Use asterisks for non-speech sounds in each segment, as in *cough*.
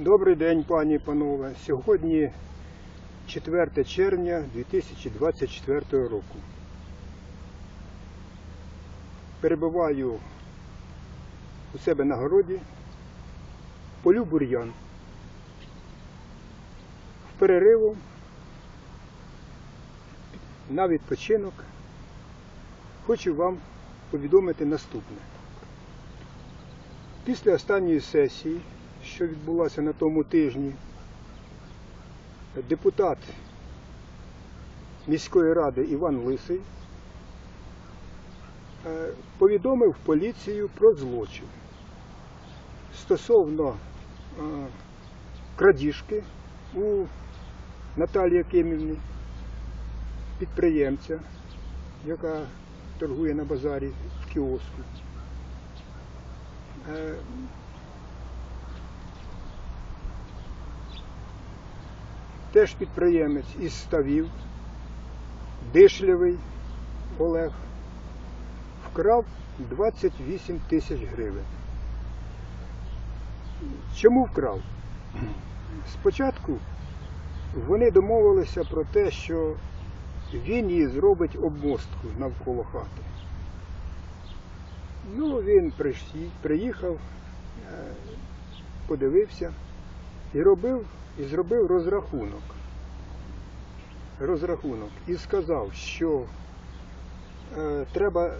Добрий день, пані і панове. Сьогодні 4 червня 2024 року. Перебуваю у себе на городі, полю бур'ян. В перериву на відпочинок хочу вам повідомити наступне. Після останньої сесії, що відбулася на тому тижні, депутат міської ради Іван Лисий е, повідомив поліцію про злочин стосовно е, крадіжки у Наталії Якимівні, підприємця, яка торгує на базарі в кіоску. Теж підприємець із ставів, дишлявий Олег, вкрав 28 тисяч гривень. Чому вкрав? Спочатку вони домовилися про те, що він їй зробить обмостку навколо хати. Ну, він приїхав, е, подивився і робив, і зробив розрахунок. Розрахунок і сказав, що е, треба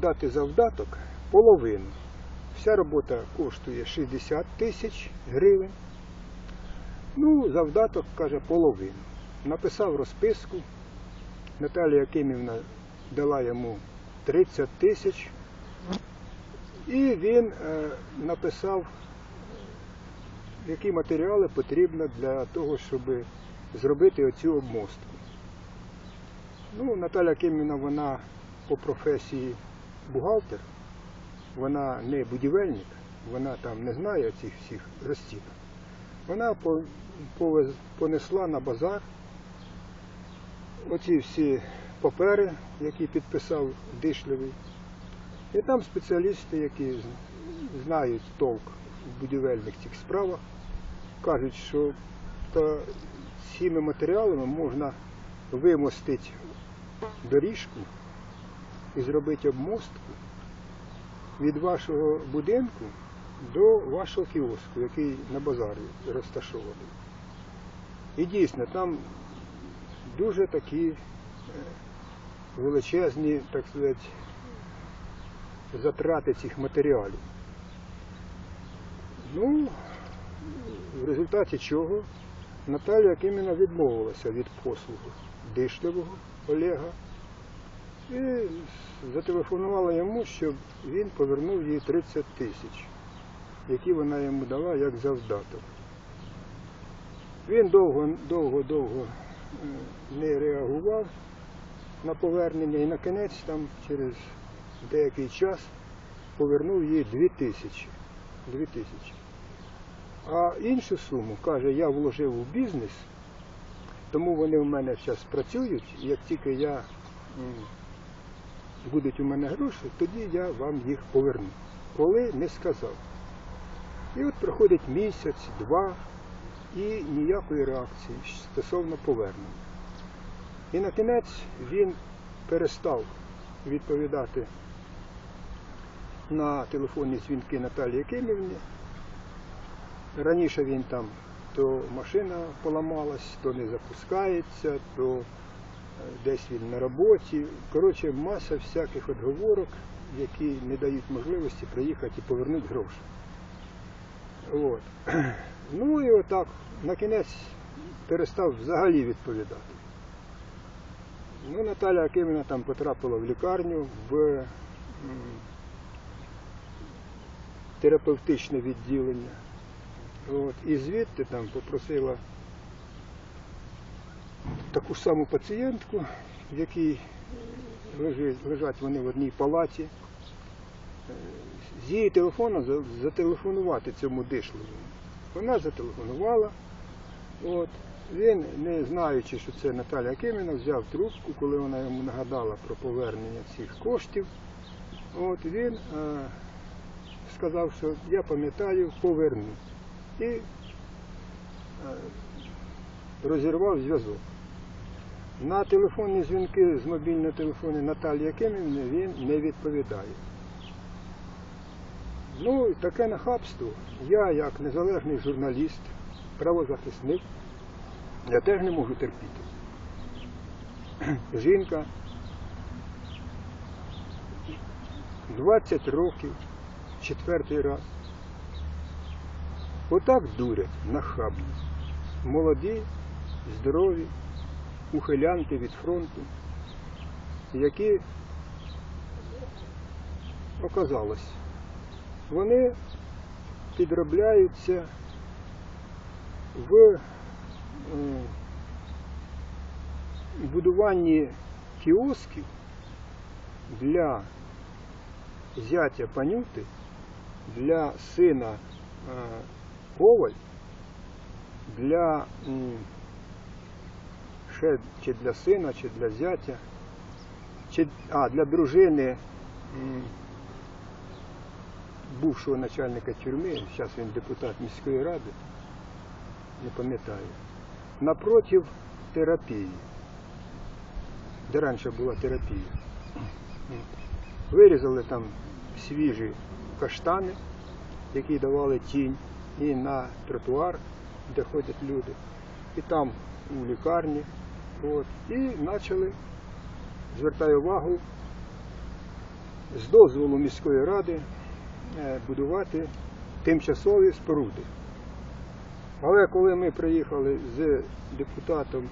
дати завдаток половину. Вся робота коштує 60 тисяч гривень. Ну, завдаток, каже, половину. Написав розписку. Наталія Якимівна дала йому 30 тисяч. І він е, написав, які матеріали потрібно для того, щоб зробити оцю обмостку. Ну, Наталя Кимівна, вона по професії бухгалтер, вона не будівельник, вона там не знає цих всіх розцінок. Вона понесла на базар оці всі папери, які підписав Дишлевий. І там спеціалісти, які знають толк в будівельних цих справах, кажуть, що та цими матеріалами можна вимостити доріжку і зробити обмостку від вашого будинку до вашого кіоску, який на базарі розташований. І дійсно, там дуже такі е, величезні, так сказати, затрати цих матеріалів. Ну, в результаті чого Наталія Киміна відмовилася від послуги Дишлевого Олега і зателефонувала йому, щоб він повернув їй 30 тисяч, які вона йому дала як завдаток. Він довго, довго, довго е, не реагував на повернення і на кінець там через деякий час повернув їй 2 тисячі. 2 тисячі. А іншу суму, каже, я вложив у бізнес, тому вони в мене зараз працюють, і як тільки я будуть у мене гроші, тоді я вам їх поверну. Коли не сказав. І от проходить місяць, два, і ніякої реакції стосовно повернення. І на кінець він перестав відповідати на телефонні дзвінки Наталії Якимівні. Раніше він там то машина поламалась, то не запускається, то е, десь він на роботі. Коротше, маса всяких отговорок, які не дають можливості приїхати і повернути гроші. От. *clears throat* Ну і отак, на кінець перестав взагалі відповідати. Ну, Наталя Акимівна там потрапила в лікарню в терапевтичне відділення. От, і звідти там попросила таку ж саму пацієнтку, в якій лежать вони в одній палаті, е, з її телефону зателефонувати цьому дишливому. Вона зателефонувала. От. Він, не знаючи, що це Наталя Акиміна, взяв трубку, коли вона йому нагадала про повернення цих коштів. От він е, сказав, що я пам'ятаю, поверну. І розірвав зв'язок. На телефонні дзвінки з мобільного телефону Наталії Якимівни він не відповідає. Ну, таке нахабство. Я, як незалежний журналіст, правозахисник, я теж не можу терпіти. Жінка 20 років, четвертий раз. Отак дурять нахабно. Молоді, здорові, ухилянти від фронту, які оказалось, вони підробляються в е, будуванні кіосків для зятя Панюти, для сина е, Коваль, для ще чи для сина, чи для зятя, чи а, для дружини бувшого начальника тюрми, зараз він депутат міської ради, не пам'ятаю, напротив терапії, де раніше була терапія. Вирізали там свіжі каштани, які давали тінь, і на тротуар, де ходять люди, і там у лікарні. От, і почали, звертаю увагу, з дозволу міської ради е, будувати тимчасові споруди. Але коли ми приїхали з депутатом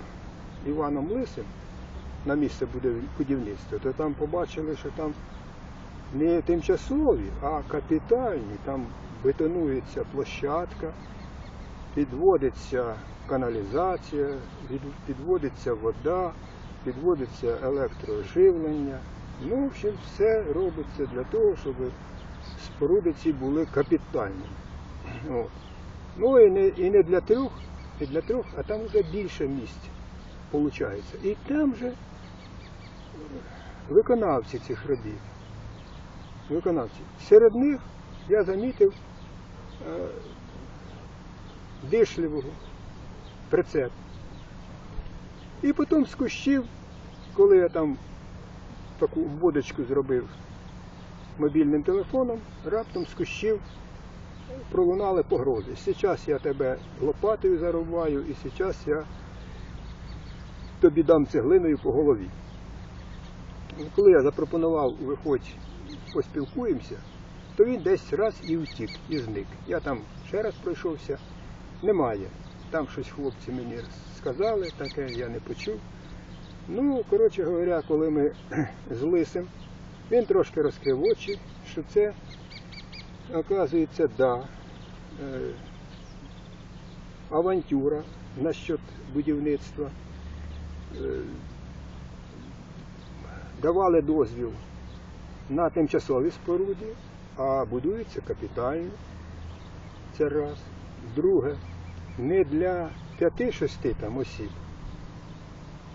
Іваном Лисим на місце будівництва, то там побачили, що там не тимчасові, а капітальні. Там бетонується площадка, підводиться каналізація, підводиться вода, підводиться електроживлення. Ну, в общем, все робиться для того, щоб споруди ці були капітальні. От. Ну і не, і не для трьох, і для трьох, а там вже більше місць виходить. І там же виконавці цих робіт. Виконавці. Серед них я замітив е, дишливого прицеп. І потім з кущів, коли я там таку водочку зробив мобільним телефоном, раптом з кущів пролунали погрози. Зараз я тебе лопатою зарубаю, і зараз я тобі дам цеглиною по голові. Коли я запропонував, виходь, поспілкуємося, то він десь раз і втік, і зник. Я там ще раз пройшовся, немає. Там щось хлопці мені сказали, таке я не почув. Ну, коротше говоря, коли ми *clears throat* з лисим, він трошки розкрив очі, що це, оказується, да, е, авантюра насчет будівництва. Е, давали дозвіл на тимчасові споруди, а будуються капітально. Це раз. Друге, не для п'яти-шести там осіб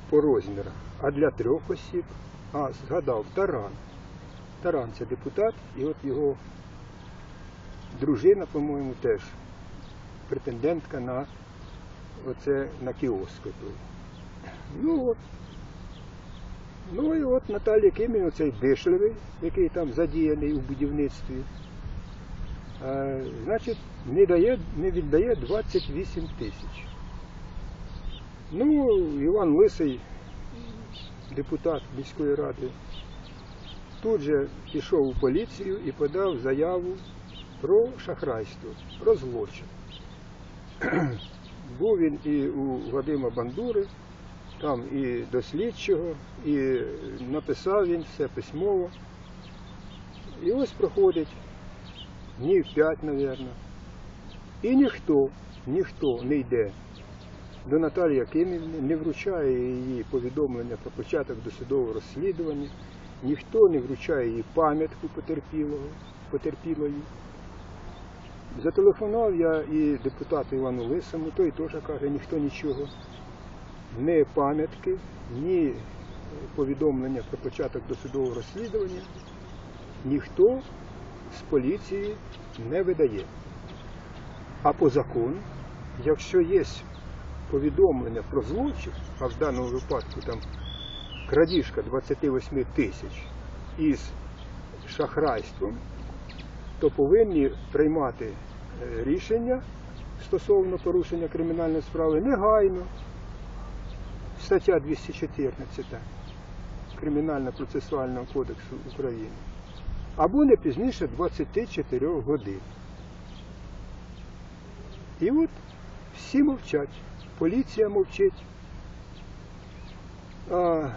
по розмірах, а для трьох осіб. А, згадав, Таран. Таран це депутат, і от його дружина, по-моєму, теж претендентка на оце на кіоск. Ну от. Ну і от Наталія Кимін, цей дишливий, який там задіяний у будівництві, е, значить, не, дає, не віддає 28 тисяч. Ну, Іван Лисий, депутат міської ради, тут же пішов у поліцію і подав заяву про шахрайство, про злочин. *clears throat* Був він і у Вадима Бандури, там і до слідчого, і написав він все письмово. І ось проходить днів п'ять, мабуть. І ніхто, ніхто не йде до Наталії Якимівни, не вручає її повідомлення про початок досудового розслідування, ніхто не вручає їй пам'ятку потерпілого, потерпілої. Зателефонував я і депутату Івану Лисому, той теж каже, ніхто нічого ні пам'ятки, ні повідомлення про початок досудового розслідування ніхто з поліції не видає. А по закону, якщо є повідомлення про злочин, а в даному випадку там крадіжка 28 тисяч із шахрайством, то повинні приймати е, рішення стосовно порушення кримінальної справи негайно. Стаття 214 Кримінально-процесуального кодексу України. Або не пізніше 24 годин. І от всі мовчать. Поліція мовчить. А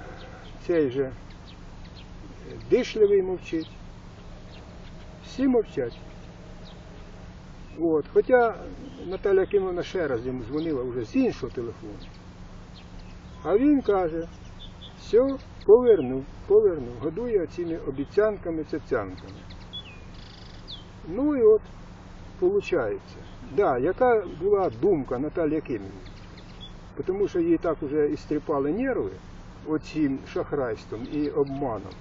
цей же дишливий мовчить. Всі мовчать. От. Хоча Наталя Кимовна ще раз йому дзвонила вже з іншого телефону. А він каже, все, поверну, поверну. Годує цими обіцянками, цяцянками. Ну і от, виходить. Да, яка була думка Наталії Кимівни? Тому що їй так вже істріпали нерви оцим шахрайством і обманом.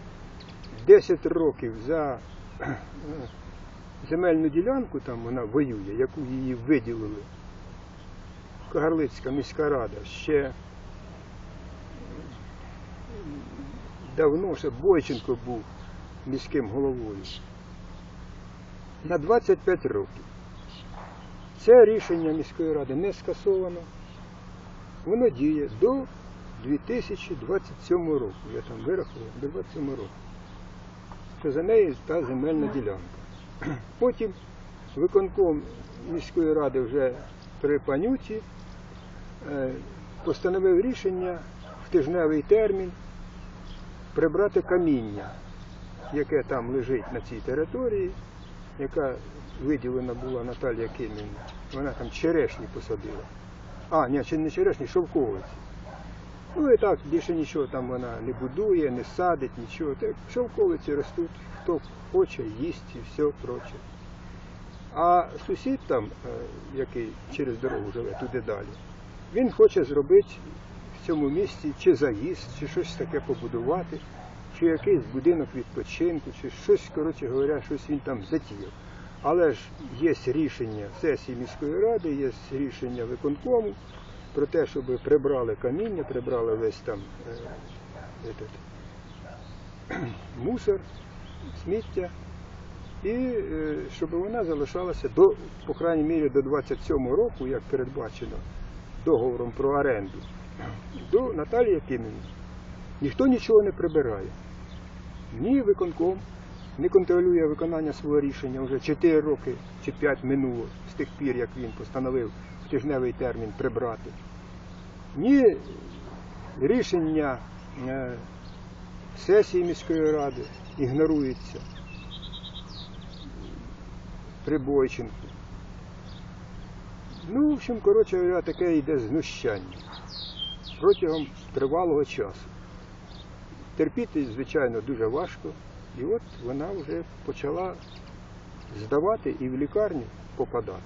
10 років за *clears throat* земельну ділянку там вона воює, яку її виділили. Кагарлицька міська рада ще давно ще Бойченко був міським головою. На 25 років. Це рішення міської ради не скасовано. Воно діє до 2027 року. Я там вирахував, до 27 року. Що за нею та земельна ділянка. Потім виконком міської ради вже при панюці е, постановив рішення в тижневий термін прибрати каміння, яке там лежить на цій території, яка виділена була Наталія Кимівна. Вона там черешні посадила. А, ні, чи не черешні, шовковиці. Ну і так, більше нічого там вона не будує, не садить, нічого. Так, шовковиці ростуть, хто хоче, їсть і все проче. А сусід там, е, який через дорогу живе, туди далі, він хоче зробити цьому місці чи заїзд, чи щось таке побудувати, чи якийсь будинок відпочинку, чи щось, коротше говоря, щось він там затіяв. Але ж є рішення сесії міської ради, є рішення виконкому про те, щоб прибрали каміння, прибрали весь там е, этот, *clears throat* мусор, сміття, і е, щоб вона залишалася до, по крайній мірі, до 27 року, як передбачено договором про оренду, до Наталії Якимівни. Ніхто нічого не прибирає. Ні виконком не контролює виконання свого рішення вже 4 роки чи 5 минуло з тих пір, як він постановив в тижневий термін прибрати. Ні рішення е, сесії міської ради ігнорується при Бойченку. Ну, в общем, коротше таке йде знущання протягом тривалого часу. Терпіти, звичайно, дуже важко. І от вона вже почала здавати і в лікарню попадати.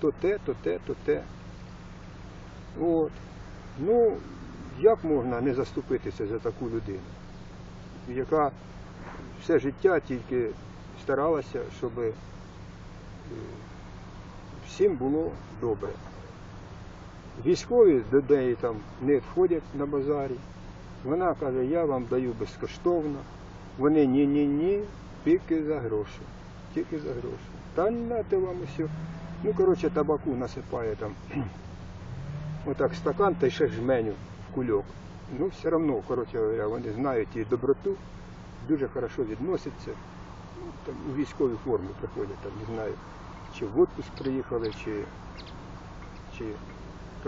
То те, то те, то те. От. Ну, як можна не заступитися за таку людину, яка все життя тільки старалася, щоб е, всім було добре. Військові до неї там не входять на базарі. Вона каже, я вам даю безкоштовно. Вони ні-ні-ні, тільки за гроші. Тільки за гроші. Та нате вам усе. Ну, коротше, табаку насипає там. *clears throat* Отак стакан та ще жменю в кульок. Ну, все одно, коротше говоря, вони знають і доброту, дуже хорошо відносяться. Ну, Там у військовій формі приходять, там, не знаю, чи в отпуск приїхали, чи, чи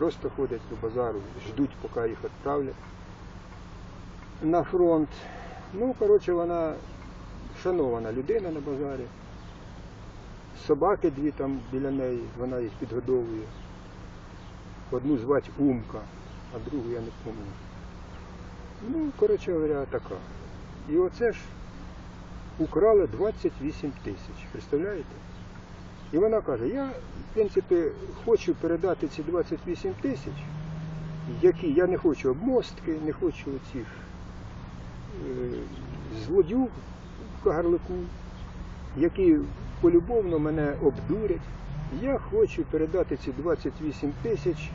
просто ходять до базару, ждуть, поки їх відправлять на фронт. Ну, коротше, вона шанована людина на базарі. Собаки дві там біля неї, вона їх підгодовує. Одну звати Умка, а другу я не пам'ятаю. Ну, коротше говоря, така. І оце ж украли 28 тисяч, представляєте? І вона каже, я, в принципі, хочу передати ці 28 тисяч, які я не хочу обмостки, не хочу оцих е, злодюг в Кагарлику, які полюбовно мене обдурять. Я хочу передати ці 28 тисяч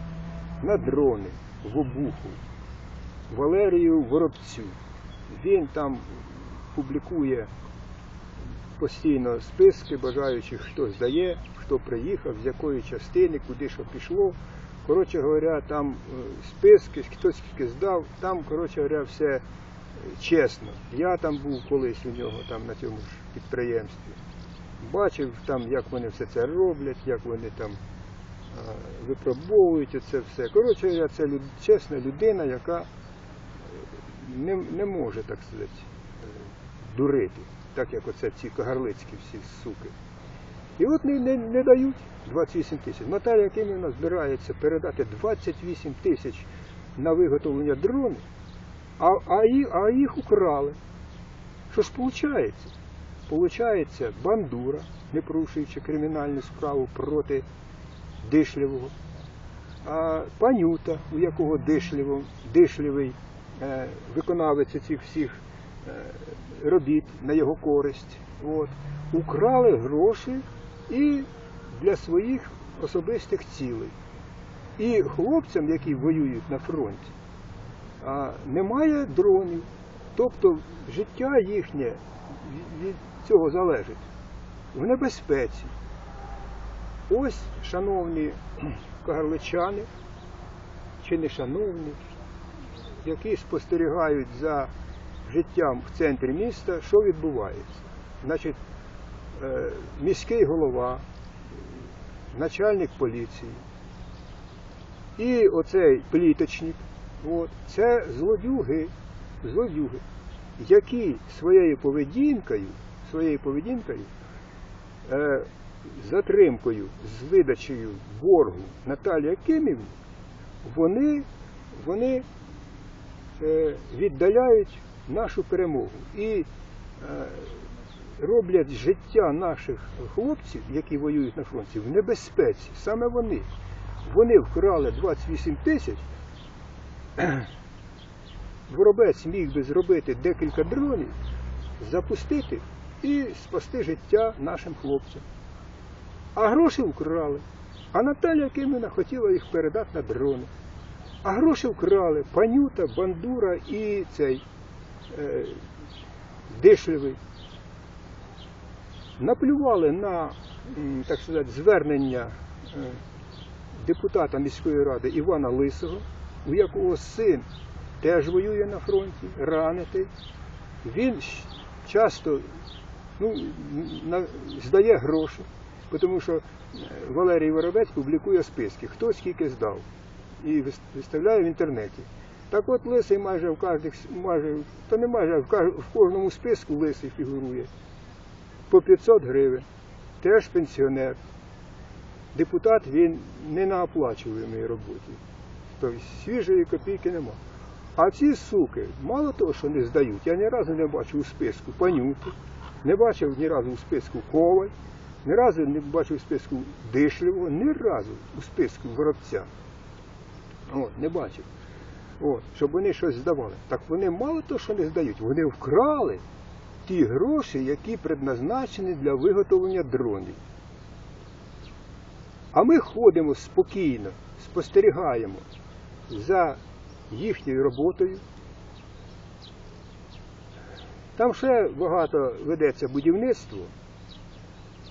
на дрони в обуху Валерію Воробцю. Він там публікує постійно списки бажаючих, хто здає, хто приїхав, з якої частини, куди що пішло. Коротше говоря, там е, списки, хто скільки здав, там, коротше говоря, все е, чесно. Я там був колись у нього там на цьому ж підприємстві. Бачив там, як вони все це роблять, як вони там е, випробовують це все. Коротше, говоря, це люд- чесна людина, яка не, не може, так сказати, дурити, так як оце ці кагарлицькі всі суки. І от не, не, не дають 28 тисяч. Наталія Якимівна збирається передати 28 тисяч на виготовлення дронів, а, а, а їх украли. Що ж виходить? Получається бандура, не порушуючи кримінальну справу проти Дишлєвого, а панюта, у якого Дишлєвий е, виконавець цих всіх робіт на його користь. От. Украли гроші і для своїх особистих цілей. І хлопцям, які воюють на фронті, немає дронів. Тобто життя їхнє від цього залежить. В небезпеці. Ось, шановні кагарличани, чи не шановні, які спостерігають за життям в центрі міста, що відбувається. Значить, е, міський голова, начальник поліції і оцей пліточник, от, це злодюги, злодюги, які своєю поведінкою, своєю поведінкою, е, затримкою з видачею боргу Наталії Якимівні, вони, вони е, віддаляють нашу перемогу і е, роблять життя наших хлопців, які воюють на фронті, в небезпеці. Саме вони. Вони вкрали 28 тисяч. *clears throat* Воробець міг би зробити декілька дронів, запустити і спасти життя нашим хлопцям. А гроші вкрали. А Наталя Кимина хотіла їх передати на дрони. А гроші вкрали панюта, бандура і цей е, дишливий. Наплювали на так сказати, звернення е, депутата міської ради Івана Лисого, у якого син теж воює на фронті, ранитий. Він часто ну, здає гроші, тому що е, Валерій Воробець публікує списки, хто скільки здав, і виставляє в інтернеті. Так от лисий майже в кожних, майже, та не майже, в, кожному списку лисий фігурує. По 500 гривень. Теж пенсіонер. Депутат він не на оплачуваємій роботі. Тобто свіжої копійки нема. А ці суки, мало того, що не здають, я ні разу не бачив у списку панюти, не бачив ні разу у списку коваль, ні разу не бачив у списку дишлівого, ні разу у списку воробця. От, не бачив. От, щоб вони щось здавали. Так вони мало того, що не здають, вони вкрали ті гроші, які предназначені для виготовлення дронів. А ми ходимо спокійно, спостерігаємо за їхньою роботою. Там ще багато ведеться будівництво.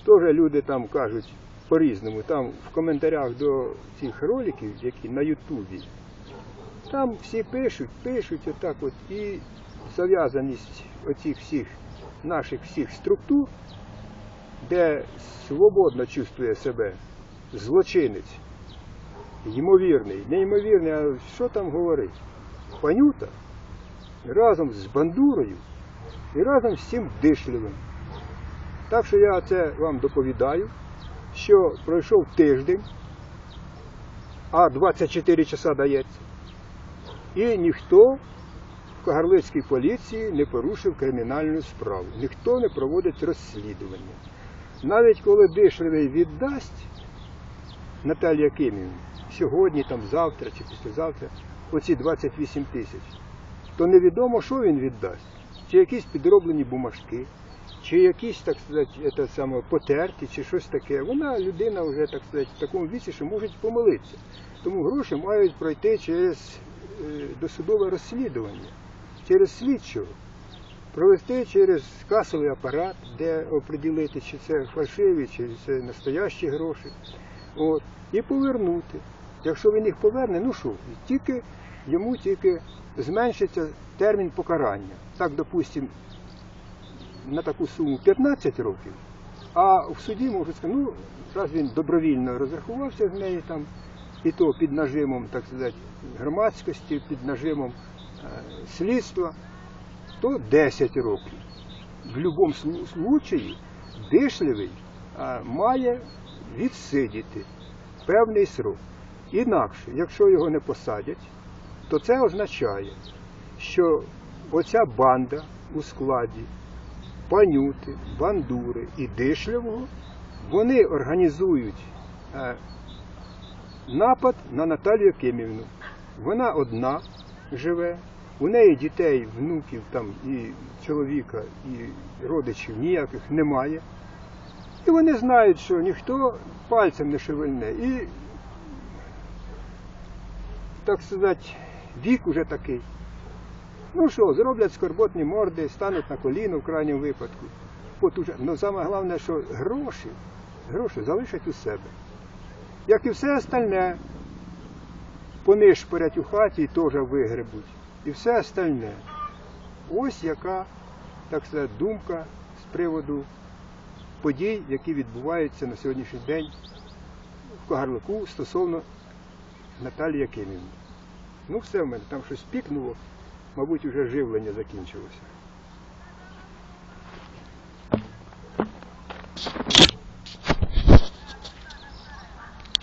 Теж люди там кажуть по-різному. Там в коментарях до цих роликів, які на Ютубі, там всі пишуть, пишуть отак от і зав'язаність оцих всіх наших всіх структур, де свободно чувствує себе злочинець, ймовірний, неймовірний, а що там говорить? Панюта разом з бандурою і разом з цим дишливим. Так що я це вам доповідаю, що пройшов тиждень, а 24 часа дається, і ніхто в Кагарлицькій поліції не порушив кримінальну справу, ніхто не проводить розслідування. Навіть коли Дишливий віддасть Наталії Якимівні сьогодні, там, завтра чи післязавтра оці 28 тисяч, то невідомо, що він віддасть. Чи якісь підроблені бумажки, чи якісь, так сказати, це саме потерті, чи щось таке. Вона людина вже, так сказати, в такому віці, що може помилитися. Тому гроші мають пройти через досудове розслідування, через слідчого, провести через касовий апарат, де оприділити, чи це фальшиві, чи це настоящі гроші. От, і повернути. Якщо він їх поверне, ну що, тільки йому тільки зменшиться термін покарання. Так, допустимо, на таку суму 15 років, а в суді можуть сказати, ну, раз він добровільно розрахувався з неї там, і то під нажимом, так сказати, громадськості, під нажимом е, слідства, то 10 років. В будь-якому случаї дишливий е, має відсидіти певний срок. Інакше, якщо його не посадять, то це означає, що оця банда у складі панюти, бандури і дишлявого, вони організують е, напад на Наталію Якимівну. Вона одна живе, у неї дітей, внуків там і чоловіка, і родичів ніяких немає. І вони знають, що ніхто пальцем не шевельне. І, так сказати, вік уже такий. Ну що, зроблять скорботні морди, стануть на коліно в крайньому випадку. От. Ну саме головне, що гроші, гроші залишать у себе. Як і все остальне, понишпорять у хаті і теж вигребуть. І все остальне. Ось яка, так сказати, думка з приводу подій, які відбуваються на сьогоднішній день в Кагарлику стосовно Наталії Якимівни. Ну все в мене, там щось пікнуло, мабуть, вже живлення закінчилося.